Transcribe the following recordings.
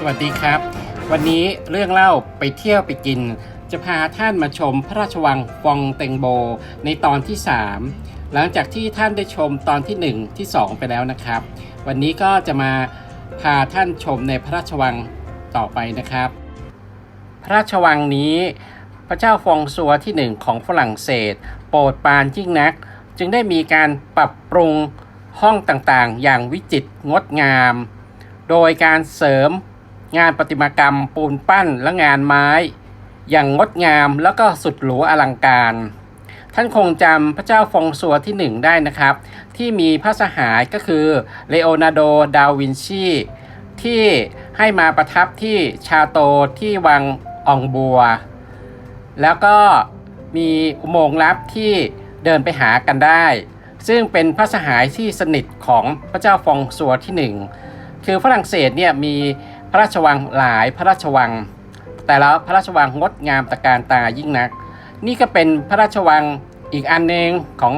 สวัสดีครับ วันนี้เรื่องเล่าไปเที่ยวไปกิน จะพาท่านมาชมพระราชวังฟองเตงโบในตอนที่ 3 หลังจากที่ท่านได้ชมตอนที่ 1 ที่ 2 ไปแล้วนะครับ วันนี้ก็จะมาพาท่านชมในพระราชวังต่อไปนะครับ พระราชวังนี้ พระเจ้าฟองซัวที่หนึ่งของฝรั่งเศส โปรดปานยิ่งนัก จึงได้มีการปรับปรุงห้องต่างๆ อย่างวิจิตรงดงาม โดยการเสริม งานประติมากรรมปูนปั้นและงานไม้ อย่างงดงามแล้วก็สุดหรูอลังการ ท่านคงจำพระเจ้าฟองซัวที่หนึ่งได้นะครับ ที่มีพระสหายก็คือเลโอนาร์โด ดาวินชี ที่ให้มาประทับที่ชาโตที่วังอองบัว แล้วก็มีอุโมงค์ลับที่เดินไปหากันได้ ซึ่งเป็นพระสหายที่สนิทของพระเจ้าฟองซัวที่หนึ่งคือฝรั่งเศสเนี่ยมี พระราชวังหลายพระราชวัง แต่ละพระราชวังงดงามตะการตายิ่งนัก นี่ก็เป็นพระราชวังอีกอันหนึ่งของ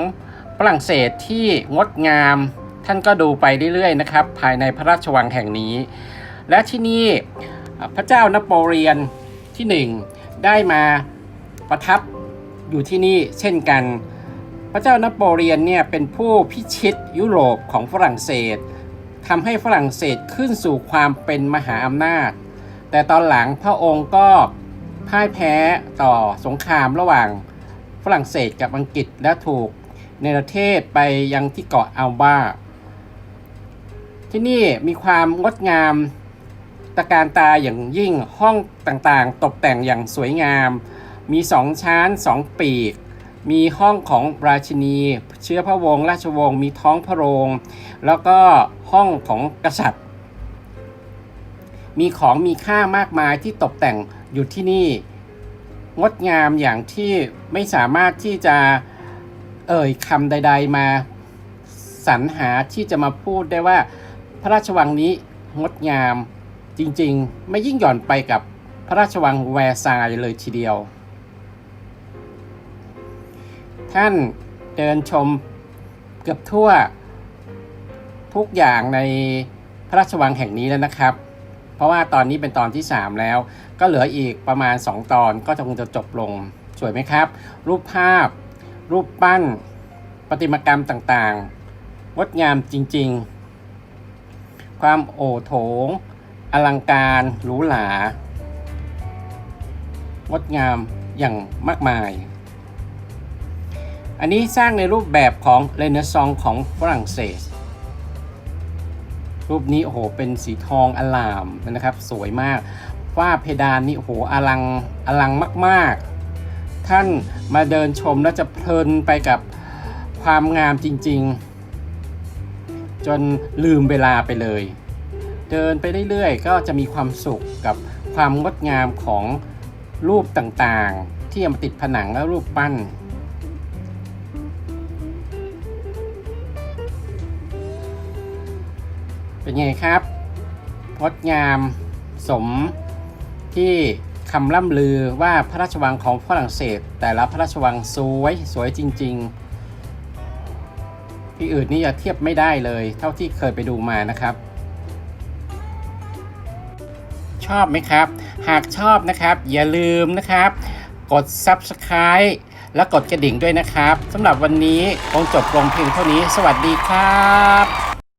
ฝรั่งเศสที่งดงาม ท่านก็ดูไปเรื่อยๆนะครับ ภายในพระราชวังแห่งนี้ และที่นี่พระเจ้านโปเลียนที่หนึ่งได้มาประทับอยู่ที่นี่เช่นกัน พระเจ้านโปเลียนเนี่ยเป็นผู้พิชิตยุโรปของฝรั่งเศส ทำให้ฝรั่งเศสขึ้นสู่ความเป็นมหาอำนาจ แต่ตอนหลังพระองค์ก็พ่ายแพ้ต่อสงครามระหว่างฝรั่งเศสกับอังกฤษและถูกในประเทศไปยังที่เกาะอัลบาที่นี่มีความงดงามตะการตาอย่างยิ่งห้องต่างๆ ตกแต่งอย่างสวยงาม มีสองชั้นสองปีก มีห้องของราชินี เชื้อพระวงศ์ราชวงศ์มีท้องพระโรง แล้วก็ ห้องของกษัตริย์ มีของมีค่ามากมายที่ตกแต่งอยู่ที่นี่ งดงามอย่างที่ไม่สามารถที่จะเอ่ยคำใด ๆ มาสรรหาที่จะมาพูดได้ว่า พระราชวังนี้งดงามจริงๆ ไม่ยิ่งหย่อนไปกับพระราชวังแวร์ซายเลยทีเดียว ท่านเดินชมเกือบทั่ว ทุกอย่างในพระราชวังแห่งนี้แล้วนะครับ เพราะว่าตอนนี้เป็นตอนที่ 3 แล้ว ก็เหลืออีกประมาณ 2 ตอนก็คงจะจบลง สวยไหมครับ รูปภาพ รูปปั้น ประติมากรรมต่างๆ งดงามจริงๆ ความโอโถง อลังการหรูหรางดงามอย่างมากมาย อันนี้สร้างในรูปแบบของเรเนซองของฝรั่งเศส รูปนี้โอ้โหเป็นสีทองอลามนะครับ สวยมากฝ้าเพดานนี่โอ้โหอลังอลังมากๆ ท่านมาเดินชมแล้วจะเพลินไปกับความงามจริง ๆ จนลืมเวลาไปเลย เดินไปเรื่อยๆ ก็จะมีความสุขกับความงดงามของรูปต่างๆ ที่เอามาติดผนังและรูปปั้น เป็นไงครับงดงามสมที่คำล่ำลือว่าพระราชวังของฝรั่งเศส แต่ละพระราชวังสวยสวยจริง ๆ ที่อื่นนี่จะเทียบไม่ได้เลย เท่าที่เคยไปดูมานะครับ ชอบไหมครับ หากชอบนะครับ อย่าลืมนะครับ กด Subscribe และกดกระดิ่งด้วยนะครับสำหรับวันนี้คงจบลงเพียงเท่านี้ สวัสดีครับ